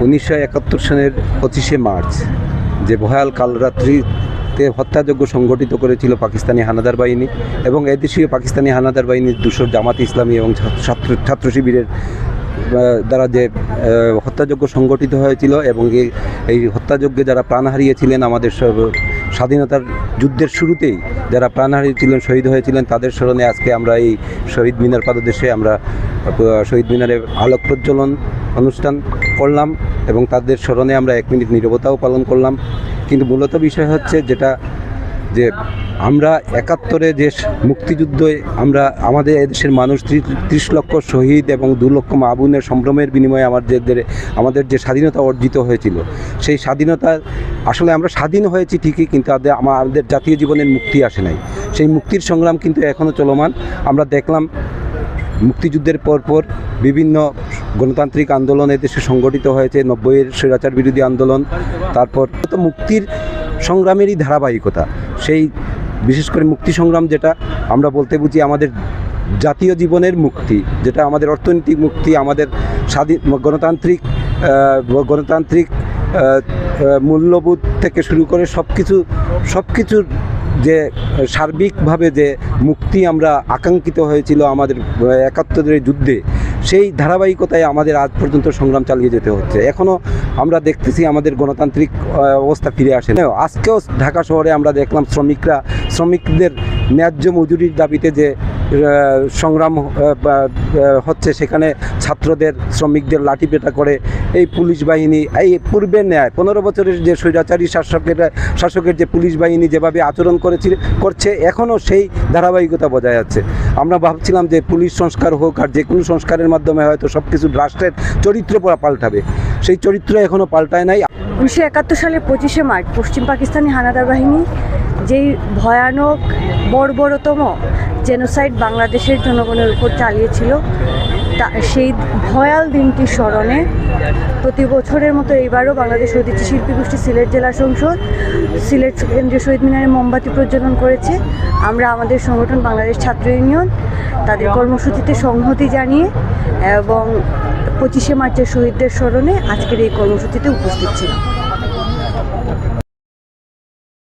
উনিশশো একাত্তর সনের পঁচিশে মার্চ যে ভয়াল কালরাত্রিতে হত্যাযজ্ঞ সংগঠিত করেছিল পাকিস্তানি হানাদার বাহিনী এবং এদেশীয় পাকিস্তানি হানাদার বাহিনীর দুশো জামাত ইসলামী এবং ছাত্র ছাত্র শিবিরের দ্বারা যে আহ, হত্যাযজ্ঞ সংগঠিত হয়েছিল এবং এই- হত্যাযজ্ঞে যারা প্রাণ হারিয়েছিলেন আমাদের সব- স্বাধীনতার যুদ্ধের শুরুতেই যারা প্রাণ হারিয়েছিলেন শহীদ হয়েছিলেন তাদের স্মরণে আজকে আমরা এই শহীদ মিনার পাদদেশে আমরা শহীদ মিনারে আলোক প্রজ্বলন অনুষ্ঠান করলাম এবং তাদের স্মরণে আমরা এক মিনিট নীরবতাও পালন করলাম। কিন্তু মূলত বিষয় হচ্ছে যেটা যে আমরা একাত্তরে যে মুক্তিযুদ্ধে আমরা আমাদের এদেশের মানুষ ত্রিশ লক্ষ শহীদ এবং দু লক্ষ মাবুনের সম্ভ্রমের বিনিময়ে আমাদের আমাদের যে স্বাধীনতা অর্জিত হয়েছিল, সেই স্বাধীনতা আসলে আমরা স্বাধীন হয়েছি ঠিকই, কিন্তু আমাদের আমাদের জাতীয় জীবনের মুক্তি আসে নাই। সেই মুক্তির সংগ্রাম কিন্তু এখনও চলমান। আমরা দেখলাম মুক্তিযুদ্ধের পরপর বিভিন্ন গণতান্ত্রিক আন্দোলন এদেশে সংগঠিত হয়েছে, নব্বইয়ের স্বৈরাচার বিরোধী আন্দোলন, তারপর তো মুক্তির সংগ্রামেরই ধারাবাহিকতা। সেই বিশেষ করে মুক্তি সংগ্রাম যেটা আমরা বলতে বুঝি আমাদের জাতীয় জীবনের মুক্তি, যেটা আমাদের অর্থনৈতিক মুক্তি, আমাদের স্বাধীন গণতান্ত্রিক গণতান্ত্রিক মূল্যবোধ থেকে শুরু করে সব কিছু সব কিছুর যে সার্বিকভাবে যে মুক্তি আমরা আকাঙ্ক্ষিত হয়েছিল আমাদের একাত্তরের যুদ্ধে সেই ধারাবাহিকতায় আমাদের আজ পর্যন্ত সংগ্রাম চালিয়ে যেতে হচ্ছে। এখনও আমরা দেখতেছি আমাদের গণতান্ত্রিক অবস্থা ফিরে আসে না। আজকেও ঢাকা শহরে আমরা দেখলাম শ্রমিকরা, শ্রমিকদের ন্যায্য মজুরির দাবিতে যে সংগ্রাম হচ্ছে সেখানে ছাত্রদের, শ্রমিকদের লাঠিপেটা করে এই পুলিশ বাহিনী, এই পূর্বের ন্যায়, পনেরো বছরের যে স্বৈরাচারী শাসকের শাসকের যে পুলিশ বাহিনী যেভাবে আচরণ করেছিল, করছে, এখনও সেই ধারাবাহিকতা বজায় আছে। আমরা ভাবছিলাম যে পুলিশ সংস্কার হোক আর যে কোনো সংস্কারের মাধ্যমে হয়তো সব কিছু রাষ্ট্রের চরিত্র পাল্টাবে। সেই চরিত্র এখনও পাল্টায় নাই। উনিশশো একাত্তর সালে পঁচিশে মার্চ, পশ্চিম পাকিস্তানি হানাদার বাহিনী, যেই ভয়ানক, বর্বরতম জেনোসাইড বাংলাদেশের জনগণের উপর চালিয়েছিল। তা, সেই ভয়াল দিনটির স্মরণে প্রতি বছরের মতো এইবারও বাংলাদেশ ঐতিহ্য শিল্পী গোষ্ঠী সিলেট জেলা সংসদ, সিলেট কেন্দ্রীয় শহীদ মিনারে মোমবাতি প্রজ্বলন করেছে। আমরা আমাদের সংগঠন বাংলাদেশ ছাত্র ইউনিয়ন, তাদের কর্মসূচিতে সংহতি জানিয়ে এবং পঁচিশে মার্চের শহীদদের স্মরণে আজকের এই কর্মসূচিতে উপস্থিত ছিলাম।